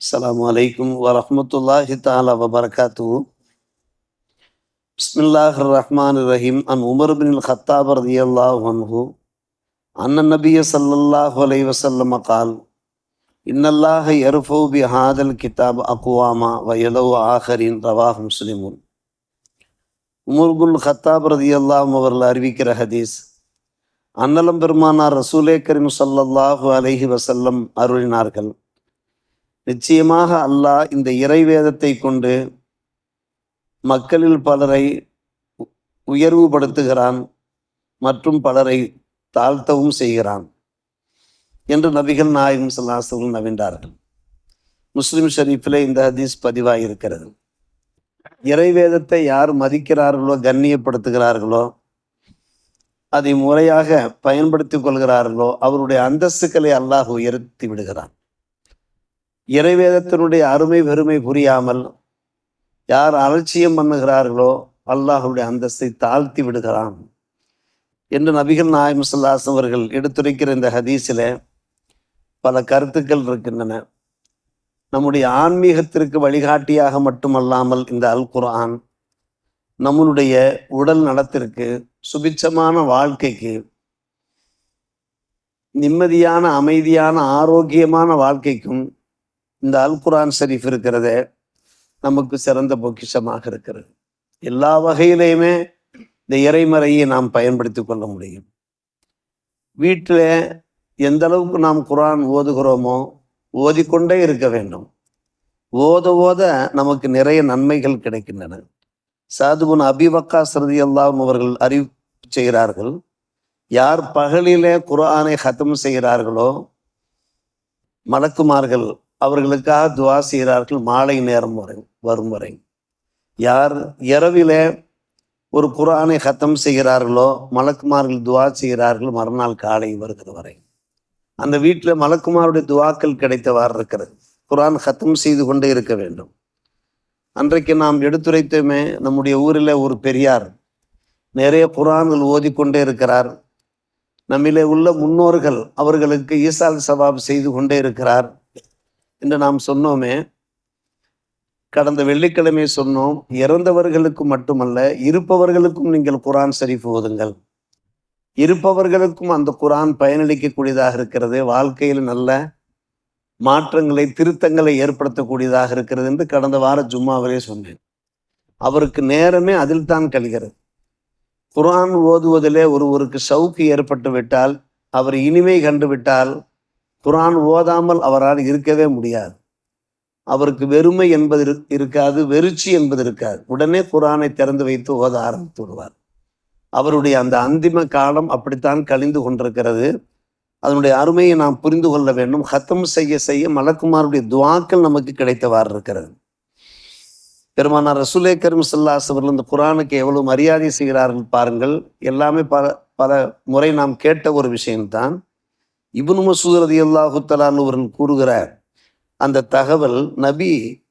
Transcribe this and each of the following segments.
السلام عليكم ورحمة الله تعالى وبركاته بسم الله الرحمن الرحيم عن عمر بن الخطاب رضي الله عنه أن النبي صلى الله عليه وسلم قال إن الله يرفع بهذا الكتاب أقواما ويلو آخرين رواه مسلم Umar குல் ஹத்தாப் ரதி அல்லாஹ் அவர்கள் அறிவிக்கிற ஹதீஸ் அன்னலம் பெருமானார் ரசூலே கரீம் ஸல்லல்லாஹு அலைஹி வஸல்லம் அருளினார்கள் நிச்சயமாக அல்லாஹ் இந்த இறைவேதத்தை கொண்டு மக்களில் பலரை உயர்வுபடுத்துகிறான் மற்றும் பலரை தாழ்த்தவும் செய்கிறான் என்று நபிகள் நாயகம் சல்லாசர்கள் நவின்றார்கள் முஸ்லிம் ஷரீஃபில் இந்த ஹதீஸ் பதிவாகியிருக்கிறது இறைவேதத்தை யார் மதிக்கிறார்களோ கண்ணியப்படுத்துகிறார்களோ அதை முறையாக பயன்படுத்திக் கொள்கிறார்களோ அவருடைய அந்தஸ்துக்களை அல்லாஹ் உயர்த்தி விடுகிறான். இறைவேதத்தினுடைய அருமை பெருமை புரியாமல் யார் அலட்சியம் பண்ணுகிறார்களோ அல்லாஹுடைய அந்தஸ்தை தாழ்த்தி விடுகிறான். என்று நபிகள் நாயம் சுல்லாஸ் அவர்கள் எடுத்துரைக்கிற இந்த ஹதீஸில் பல கருத்துக்கள் இருக்கின்றன. நம்முடைய ஆன்மீகத்திற்கு வழிகாட்டியாக மட்டுமல்லாமல் இந்த அல் குர்ஆன் நம்மளுடைய உடல் நலத்திற்கு சுபிச்சமான வாழ்க்கைக்கு நிம்மதியான அமைதியான ஆரோக்கியமான வாழ்க்கைக்கும் இந்த அல் குரான் ஷரீஃப் இருக்கிறதே நமக்கு சிறந்த பொக்கிஷமாக இருக்கிறது. எல்லா வகையிலையுமே இந்த இறைமறையை நாம் பயன்படுத்தி கொள்ள முடியும். வீட்டில் எந்த அளவுக்கு நாம் குரான் ஓதுகிறோமோ ஓதிக்கொண்டே இருக்க வேண்டும். ஓத ஓத நமக்கு நிறைய நன்மைகள் கிடைக்கின்றன. சாதுபுன் அபிவக்கா சரதி அல்லாம் அவர்கள் அறிவு செய்கிறார்கள் யார் பகலிலே குரானை ஹத்தம் செய்கிறார்களோ மலக்குமார்கள் அவர்களுக்காக துவா செய்கிறார்கள் மாலை நேரம் வரை வரும் வரை. யார் இரவிலே ஒரு குரானை ஹத்தம் செய்கிறார்களோ மலக்குமார்கள் துவா செய்கிறார்கள் மறுநாள் காலை வருகிற வரை. அந்த வீட்டில் மலக்குமாருடைய துவாக்கள் கிடைத்தவாறு இருக்கிறது. குரான் ஹத்தம் செய்து கொண்டே இருக்க வேண்டும். அன்றைக்கு நாம் எடுத்துரைத்தோமே நம்முடைய ஊரில் ஒரு பெரியார் நிறைய குரான்கள் ஓதிக்கொண்டே இருக்கிறார். நம்மிலே உள்ள முன்னோர்கள் அவர்களுக்கு ஈசால் சவாப் செய்து கொண்டே இருக்கிறார். என்று நாம் சொன்னோமே கடந்த வெள்ளிக்கிழமை சொன்னோம் இறந்தவர்களுக்கு மட்டுமல்ல இருப்பவர்களுக்கும் நீங்கள் குரான் ஷரீஃப் ஓதுங்கள். இருப்பவர்களுக்கும் அந்த குரான் பயனளிக்கக்கூடியதாக இருக்கிறது வாழ்க்கையில் நல்ல மாற்றங்களை திருத்தங்களை ஏற்படுத்தக்கூடியதாக இருக்கிறது என்று கடந்த வார ஜும்மாவிலே சொன்னேன். அவருக்கு நேரமே அதில் தான் கழிகிறது. குரான் ஓதுவதிலே ஒருவருக்கு சவுக்கு ஏற்பட்டு விட்டால் அவர் இனிமை கண்டுவிட்டால் குரான் ஓதாமல் அவரால் இருக்கவே முடியாது. அவருக்கு வெறுமை என்பது இருக்காது வெறுச்சி என்பது இருக்காது. உடனே குரானை திறந்து வைத்து ஓத ஆரம்பித்து விடுவார் அவருடைய அந்த அந்திம காலம் அப்படித்தான் கழிந்து கொண்டிருக்கிறது. அதனுடைய அருமையை நாம் புரிந்து கொள்ள வேண்டும். ஹத்தம் செய்ய செய்ய மலக்குமாருடைய துவாக்கள் நமக்கு கிடைத்தவாறு இருக்கிறது. பெருமானார் ரசூலே கரும் சல்லாஸ் அவர்கள் இந்த குரானுக்கு எவ்வளவு மரியாதை செய்கிறார்கள் பாருங்கள். எல்லாமே பல பல முறை நாம் கேட்ட ஒரு விஷயம்தான். இப்னு மசூத் ரதி அல்லாஹு அவர்கள் அந்த தகவல் நபி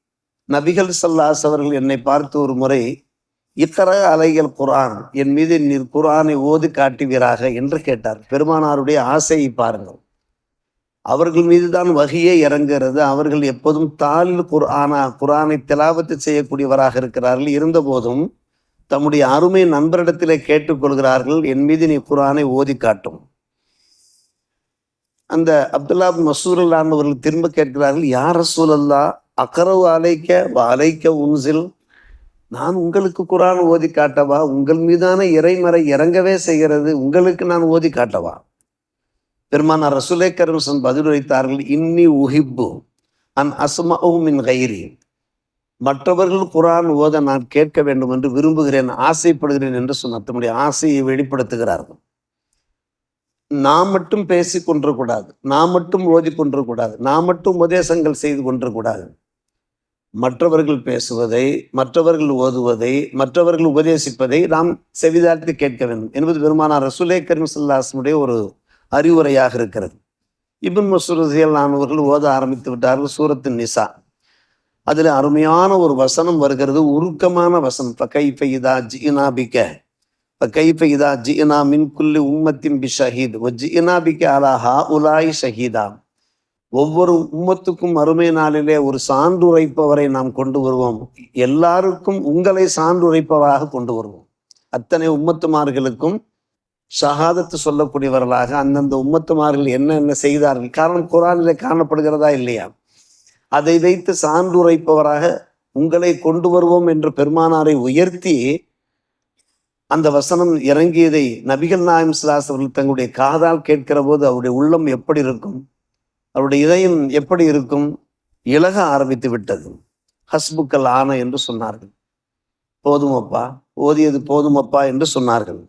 நபிகள் சல்லாஸ் அவர்கள் என்னை பார்த்து ஒரு முறை இக்கர அலைகள் குரான் என் மீது நீர் குரானை ஓது காட்டுவீராக என்று கேட்டார். பெருமானாருடைய ஆசையை பாருங்கள். அவர்கள் மீதுதான் வகையே இறங்குகிறது. அவர்கள் எப்போதும் தாலில் குர்ஆனா குரானை திலாவத்து செய்யக்கூடியவராக இருக்கிறார்கள். இருந்தபோதும் தம்முடைய அருமை நண்பரிடத்திலே கேட்டுக்கொள்கிறார்கள். என் மீது நீ குரானை ஓதி காட்டும். அந்த அப்துல்லா மசூரல்லான் அவர்கள் திரும்ப கேட்கிறார்கள் யார் ரசூலல்லா அக்கரவு அலைக்க வ அலைக்க உன்சில். நான் உங்களுக்கு குரான் ஓதி காட்டவா? உங்கள் மீதான இறைமறை இறங்கவே செய்கிறது உங்களுக்கு நான் ஓதி காட்டவா? பெருமானார் ரசுலே கரம்சன் பதிலளித்தார்கள் இன்னி உஹிப்பு அன் அஸ்மஉ மின் கைரி. மற்றவர்கள் குரான் ஓத நான் கேட்க வேண்டும் என்று விரும்புகிறேன் ஆசைப்படுகிறேன் என்று சொன்னார். தம்முடைய ஆசையை வெளிப்படுத்துகிறார்கள். நாம் மட்டும் பேசிக் கொண்டிருக்கூடாது நாம் மட்டும் ஓதி கொண்டிருக்கூடாது நான் மட்டும் உபதேசங்கள் செய்து கொண்டிருக்கூடாது மற்றவர்கள் பேசுவதை மற்றவர்கள் ஓதுவதை மற்றவர்கள் உபதேசிப்பதை நாம் செவிதாழ்த்தி கேட்க வேண்டும் என்பது பெருமானார் ரசூலே கரீம் சல்லாஸ்முடைய ஒரு அறிவுரையாக இருக்கிறது. இபின் மசூரதியல் அவர்கள் ஓத ஆரம்பித்து விட்டார்கள் சூரத்து நிசா. அதில் அருமையான ஒரு வசனம் வருகிறது உருக்கமான வசனம். பக்கை இதா ஜினா பிக்க இதா ஜினா மின் குல்லி உம்மத்தின் பி ஷஹீத் வ ஜினா பிக்கு அலாஹா உலாய் ஷஹீதா ஒவ்வொரு உம்மத்துக்கும் அருமை நாளிலே ஒரு சான்றுரைப்பவரை நாம் கொண்டு வருவோம். எல்லாருக்கும் உங்களை சான்றுரைப்பவராக கொண்டு வருவோம். அத்தனை உம்மத்துமார்களுக்கும் ஷஹாதத்து சொல்லக்கூடியவர்களாக அந்தந்த உம்மத்துமார்கள் என்னென்ன செய்தார்கள்? காரணம் குரானிலே காணப்படுகிறதா இல்லையா? அதை வைத்து சான்றுரைப்பவராக உங்களை கொண்டு வருவோம் என்று பெருமானாரை உயர்த்தி அந்த வசனம் இறங்கியதை நபிகள் நாயம் சிலாஸ் அவர்கள் தங்களுடைய காதால் கேட்கிற போது அவருடைய உள்ளம் எப்படி இருக்கும்? அவருடைய இதயம் எப்படி இருக்கும்? இழக ஆரம்பித்து விட்டது. ஹஸ்புக்கல் ஆன என்று சொன்னார்கள். போதுமப்பா ஓதியது போதுமப்பா என்று சொன்னார்கள்.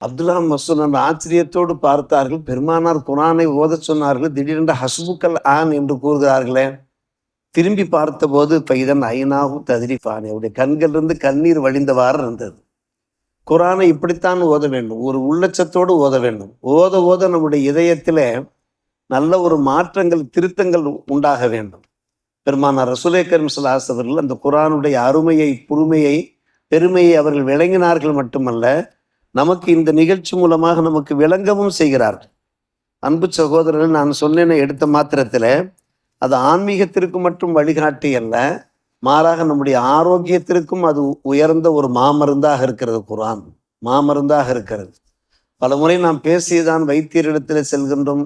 அப்துல்லா மசூல் ஆச்சரியத்தோடு பார்த்தார்கள். பெருமானார் குரானை ஓதச் சொன்னார்கள். திடீரென்று ஹஸ்புக்கல் ஆன் என்று கூறுகிறார்களே திரும்பி பார்த்தபோது பைதன் ஐநாவும் ததிரிப்பான் அவருடைய கண்களிலிருந்து கண்ணீர் வழிந்தவாறு இருந்தது குரானை இப்படித்தான் ஓத வேண்டும். ஒரு உள்ளச்சத்தோடு ஓத வேண்டும். ஓத ஓத நம்முடைய இதயத்தில் நல்ல ஒரு மாற்றங்கள் திருத்தங்கள் உண்டாக வேண்டும். பெருமானார் ரசூலே கரீம் அவர்கள் அந்த குரானுடைய அருமையை புதுமையை பெருமையை அவர்கள் விளங்கினார்கள் மட்டுமல்ல நமக்கு இந்த நிகழ்ச்சி மூலமாக நமக்கு விளங்கவும் செய்கிறார்கள். அன்பு சகோதரர்கள் நான் சொன்னேன்னு எடுத்த மாத்திரத்தில் அது ஆன்மீகத்திற்கு மட்டும் வழிகாட்டி அல்ல மாறாக நம்முடைய ஆரோக்கியத்திற்கும் அது உயர்ந்த ஒரு மாமருந்தாக இருக்கிறது குரான் மாமருந்தாக இருக்கிறது. பல முறை நாம் பேசியதான் வைத்தியரிடத்தில் செல்கின்றோம்.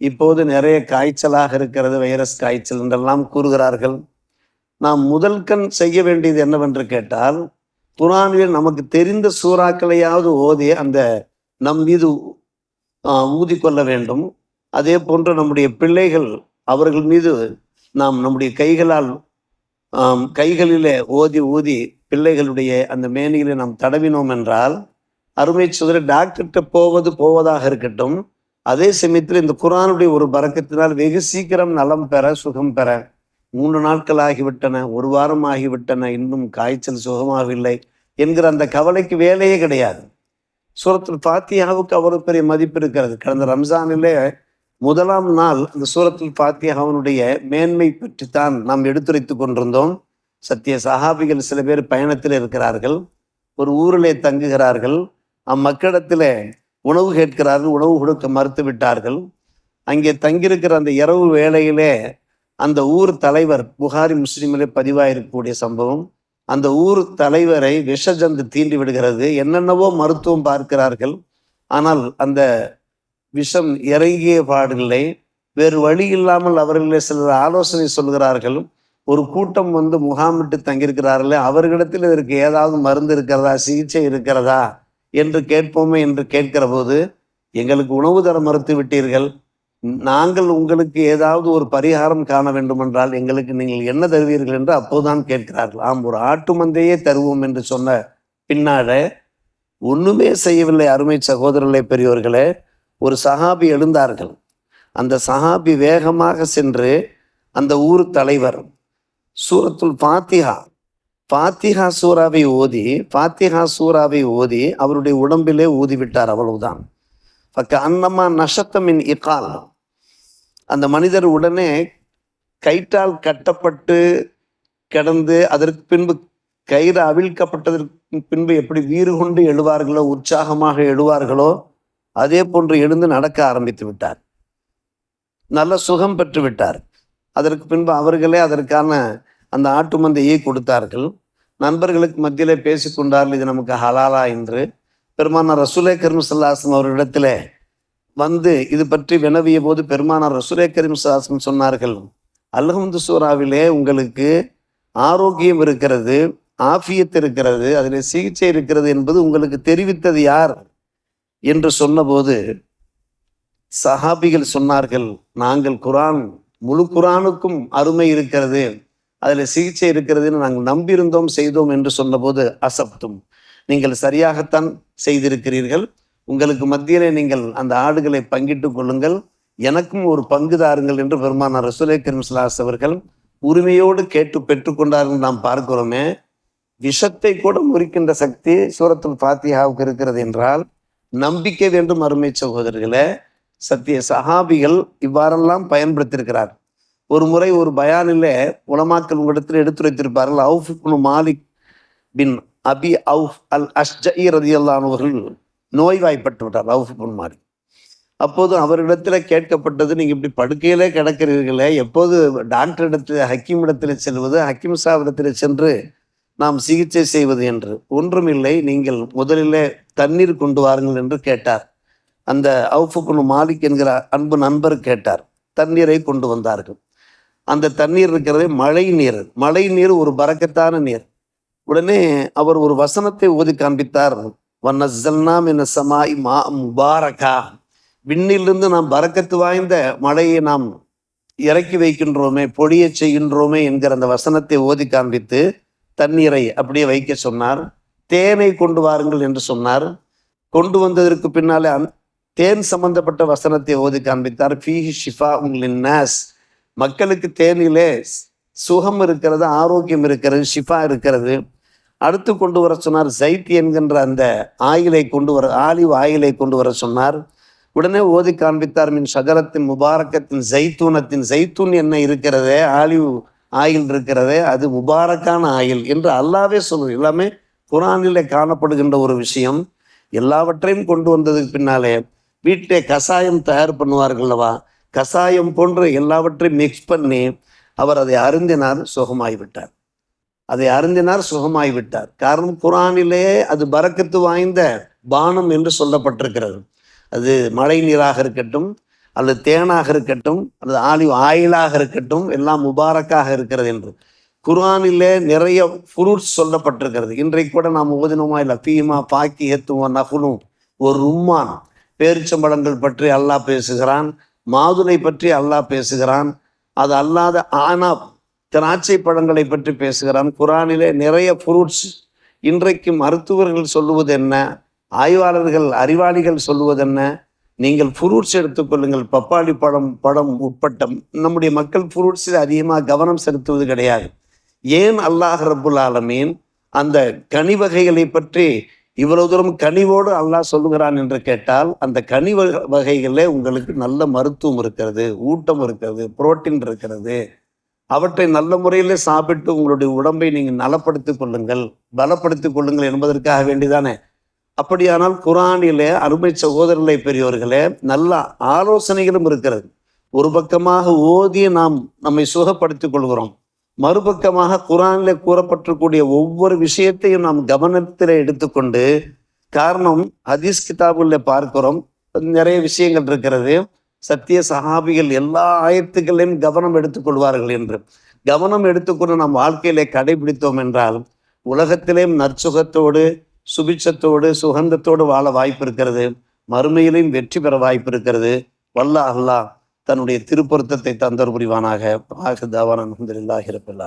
இப்போது நிறைய காய்ச்சலாக இருக்கிறது வைரஸ் காய்ச்சல் என்றெல்லாம் கூறுகிறார்கள். நாம் முதல் கண் செய்ய வேண்டியது என்னவென்று கேட்டால் குரானில் நமக்கு தெரிந்த சூறாக்களையாவது ஓதி அந்த நம் மீது ஊதிக்கொள்ள வேண்டும். அதே போன்று நம்முடைய பிள்ளைகள் அவர்கள் மீது நாம் நம்முடைய கைகளால் கைகளிலே ஓதி ஊதி பிள்ளைகளுடைய அந்த மேனிகளை நாம் தடவினோம் என்றால் அருமை சுதர டாக்டர்கிட்ட போவது போவதாக இருக்கட்டும். அதே சமயத்தில் இந்த குரானுடைய ஒரு பறக்கத்தினால் வெகு சீக்கிரம் நலம் பெற சுகம் பெற. மூன்று நாட்கள் ஆகிவிட்டன ஒரு வாரம் ஆகிவிட்டன இன்னும் காய்ச்சல் சுகமாகவில்லை என்கிற அந்த கவலைக்கு வேலையே கிடையாது. சூரத்தில் பாத்தியாவுக்கு அவ்வளவு பெரிய மதிப்பு இருக்கிறது. கடந்த ரம்ஜானிலே முதலாம் நாள் அந்த சூரத்துல் பாத்தியாவினுடைய மேன்மை பற்றித்தான் நாம் எடுத்துரைத்து கொண்டிருந்தோம். சத்திய சஹாபிகள் சில பேர் பயணத்தில் இருக்கிறார்கள். ஒரு ஊரிலே தங்குகிறார்கள். அம்மக்களிடத்தில் உணவு கேட்கிறார்கள். உணவு கொடுக்க மறுத்து விட்டார்கள். அங்கே தங்கியிருக்கிற அந்த இரவு வேளையிலே அந்த ஊர் தலைவர் புகாரி முஸ்லீமிலே பதிவாயிருக்கக்கூடிய சம்பவம். அந்த ஊர் தலைவரை விஷஜந்து தீண்டி விடுகிறது. என்னென்னவோ மருத்துவம் பார்க்கிறார்கள். ஆனால் அந்த விஷம் இறங்கிய பாடில்லை வேறு வழி இல்லாமல் அவர்களே சிலர் ஆலோசனை சொல்கிறார்கள் ஒரு கூட்டம் வந்து முகாமிட்டு தங்கியிருக்கிறார்களே அவர்களிடத்தில் இதற்கு ஏதாவது மருந்து இருக்கிறதா சிகிச்சை இருக்கிறதா என்று கேட்போமே என்று கேட்கிற போது எங்களுக்கு உணவு தர மறுத்து விட்டீர்கள். நாங்கள் உங்களுக்கு ஏதாவது ஒரு பரிகாரம் காண வேண்டுமென்றால் எங்களுக்கு நீங்கள் என்ன தருவீர்கள் என்று அப்போதுதான் கேட்கிறார்கள். ஆம் ஒரு ஆட்டு மந்தையே தருவோம் என்று சொன்ன பின்னால ஒண்ணுமே செய்யவில்லை அருமை சகோதரர்களே பெரியோர்களே. ஒரு சஹாபி எழுந்தார்கள். அந்த சஹாபி வேகமாக சென்று அந்த ஊர் தலைவர் சூரத்துல் ஃபாத்திஹா ஃபாத்திஹா சூறாவை ஓதி ஃபாத்திஹா சூறாவை ஓதி அவருடைய உடம்பிலே ஊதிவிட்டார் அவ்வளவுதான். பக்க அன்னம்மா நஷத்தமின் இக்கால் அந்த மனிதர் உடனே கயிற்றால் கட்டப்பட்டு கிடந்து அதற்கு பின்பு கயிறு அவிழ்க்கப்பட்டதற்கு பின்பு எப்படி வீறு கொண்டு எழுவார்களோ உற்சாகமாக எழுவார்களோ அதே போன்று எழுந்து நடக்க ஆரம்பித்து விட்டார். நல்ல சுகம் பெற்று விட்டார். அதற்கு பின்பு அவர்களே அதற்கான அந்த ஆட்டு மந்தையை கொடுத்தார்கள். நண்பர்களுக்கு மத்தியிலே பேசிக்கொண்டார்கள் இது நமக்கு ஹலாலா என்று. பெருமானார் ரசூலே கரீம் சல்லாசம் அவரிடத்திலே வந்து இது பற்றி வினவிய போது பெருமானார் ரசூலே கரீம் சல்லாசம் சொன்னார்கள் அல்ஹம்து சூறாவிலே உங்களுக்கு ஆரோக்கியம் இருக்கிறது ஆஃபியத் இருக்கிறது அதிலே சிகிச்சை இருக்கிறது என்பது உங்களுக்கு தெரிவித்தது யார்? என்று சொன்னபோது சஹாபிகள் சொன்னார்கள் நாங்கள் குரான் முழு குரானுக்கும் அருமை இருக்கிறது அதில் சிகிச்சை இருக்கிறதுன்னு நாங்கள் நம்பியிருந்தோம் செய்தோம் என்று சொன்னபோது அசப்தும். நீங்கள் சரியாகத்தான் செய்திருக்கிறீர்கள். உங்களுக்கு மத்தியிலே நீங்கள் அந்த ஆடுகளை பங்கிட்டுக் கொள்ளுங்கள். எனக்கும் ஒரு பங்கு தாருங்கள் என்று பெருமானார் ரசூலே கரீம் அவர்கள் உரிமையோடு கேட்டு பெற்றுக்கொண்டார்கள் நாம் பார்க்கிறோமே. விஷத்தை கூட முறிக்கின்ற சக்தி சூரத்துல் பாத்தியாவுக்கு இருக்கிறது என்றால் நம்பிக்கை வேண்டும் அருமை சகோதரர்களே. சத்திய சஹாபிகள் இவ்வாறெல்லாம் பயன்படுத்தியிருக்கிறார். ஒரு முறை ஒரு பயானிலே உலமாக்கள் உங்களிடத்தில் எடுத்துரைத்திருப்பார்கள் Auf ibn Malik bin Abi Auf al Ashjai ரதியல்லானவர்கள் நோய்வாய்ப்பட்டு விட்டார் அவுஃப் இப்னு மாலிக். அப்போது அவரிடத்துல கேட்கப்பட்டது நீங்க இப்படி படுக்கையிலே கிடக்கிறீர்களே எப்போது டாக்டர் இடத்துல ஹக்கீம் இடத்துல செல்வது ஹக்கீம் சாவிடத்துல சென்று நாம் சிகிச்சை செய்வது என்று. ஒன்றுமில்லை நீங்கள் முதலிலே தண்ணீர் கொண்டு வாருங்கள் என்று கேட்டார். அந்த அவுஃபுக்குனு மாலிக் என்கிற அன்பு நண்பர் கேட்டார். தண்ணீரை கொண்டு வந்தார்கள். அந்த தண்ணீர் இருக்கிறதே மழை நீர். மழை நீர் ஒரு பறக்கத்தான நீர். உடனே அவர் ஒரு வசனத்தை ஓதி காண்பித்தார். வன்னஸ்ஸல்னாம் என சமாய் மா முபாரகா. விண்ணிலிருந்து நாம் பறக்கத்து வாய்ந்த மழையை நாம் இறக்கி வைக்கின்றோமே பொழிய செய்கின்றோமே என்கிற அந்த வசனத்தை ஓதி காண்பித்து தண்ணீரை அப்படியே வைக்க சொன்னார். தேனை கொண்டு வாருங்கள் என்று சொன்னார். கொண்டு வந்ததற்கு பின்னாலே அந் தேன் சம்பந்தப்பட்ட வசனத்தை ஓதி காண்பித்தார். ஃபீஹி ஷிஃபா உங்களின் நாஸ் மக்களுக்கு தேனிலே சுகம் இருக்கிறது ஆரோக்கியம் இருக்கிறது ஷிஃபா இருக்கிறது. அடுத்து கொண்டு வர சொன்னார் ஜைத் என்கின்ற அந்த ஆயிலை கொண்டு வர ஆலிவ் ஆயிலை கொண்டு வர சொன்னார். உடனே ஓதி காண்பித்தார் மின் சகரத்தின் முபாரக்கத்தின் ஜைத்தூனத்தின் ஜைத்தூன் என்ன இருக்கிறதே? ஆலிவ் ஆயில் இருக்கிறதே அது முபாரக்கான ஆயில் என்று அல்லாவே சொல்லுது. எல்லாமே குரானிலே காணப்படுகின்ற ஒரு விஷயம். எல்லாவற்றையும் கொண்டு வந்ததுக்கு பின்னாலே வீட்டிலே கசாயம் தயார் பண்ணுவார்கள்லவா கசாயம் போன்ற எல்லாவற்றையும் மிக்ஸ் பண்ணி அவர் அதை அருந்தினார் சுகமாகிவிட்டார் அதை அருந்தினார் சுகமாகிவிட்டார் காரணம் குரானிலே அது பறக்கத்து வாய்ந்த பானம் என்று சொல்லப்பட்டிருக்கிறது. அது மழை நீராக இருக்கட்டும் அல்லது தேனாக இருக்கட்டும் அல்லது ஆலிவ் ஆயிலாக இருக்கட்டும் எல்லாம் முபாரக்காக இருக்கிறது என்று. குர்ஆனிலே நிறைய ஃப்ரூட்ஸ் சொல்லப்பட்டிருக்கிறது. இன்றைக்கு கூட நாம் ஓதினோமா? இல்லை பீமா பாக்கி எத்துவா நகுலும் ஒரு உம்மான் பேரிச்சம்பழங்கள் பற்றி அல்லாஹ் பேசுகிறான். மாதுளை பற்றி அல்லாஹ் பேசுகிறான். அது அல்லாத ஆனா திராட்சை பழங்களை பற்றி பேசுகிறான். குரானிலே நிறைய ஃப்ரூட்ஸ் இன்றைக்கு மருத்துவர்கள் சொல்லுவது என்ன? ஆய்வாளர்கள் அறிவாளிகள் சொல்லுவது என்ன? நீங்கள் ஃப்ரூட்ஸ் எடுத்துக்கொள்ளுங்கள் பப்பாளி பழம் பழம் உட்பட்ட நம்முடைய மக்கள் ஃப்ரூட்ஸில் அதிகமாக கவனம் செலுத்துவது கிடையாது. ஏன் அல்லாஹ் ரபுல் ஆலமீன் அந்த கனி வகைகளை பற்றி இவ்வளவு தூரம் கனிவோடு அல்லாஹ் சொல்லுகிறான் என்று கேட்டால் அந்த கனி வகைகளில் உங்களுக்கு நல்ல மருத்துவம் இருக்கிறது ஊட்டம் இருக்கிறது புரோட்டீன் இருக்கிறது. அவற்றை நல்ல முறையில் சாப்பிட்டு உங்களுடைய உடம்பை நீங்கள் நலப்படுத்திக் கொள்ளுங்கள். பலப்படுத்திக் கொள்ளுங்கள் என்பதற்காக வேண்டிதானே? அப்படியானால் குரானிலே அருமை சகோதரர்களை பெரியவர்களே நல்ல ஆலோசனைகளும் இருக்கிறது. ஒரு பக்கமாக ஓதி நாம் நம்மை சுகப்படுத்திக் கொள்கிறோம். மறுபக்கமாக குரானிலே கூறப்பட்டிருக்கூடிய ஒவ்வொரு விஷயத்தையும் நாம் கவனத்தில் எடுத்துக்கொண்டு காரணம் ஹதீஸ் கிதாபுல பார்க்கிறோம். நிறைய விஷயங்கள் இருக்கிறது. சத்திய சகாபிகள் எல்லா ஆயத்துக்களையும் கவனம் எடுத்துக்கொள்வார்கள் என்று. கவனம் எடுத்துக்கொண்டு நம் வாழ்க்கையிலே கடைபிடித்தோம் என்றால் உலகத்திலேயும் நற்சுகத்தோடு சுபிட்சத்தோடு சுகந்தத்தோடு வாழ வாய்ப்பு இருக்கிறது மறுமையிலையும் வெற்றி பெற வாய்ப்பு இருக்கிறது வல்ல அல்லாஹ் தன்னுடைய திருப்பொருத்தத்தை தந்தர் புரிவானாக. ஆகுதாவான அலமதுல்லாஹி ரபில்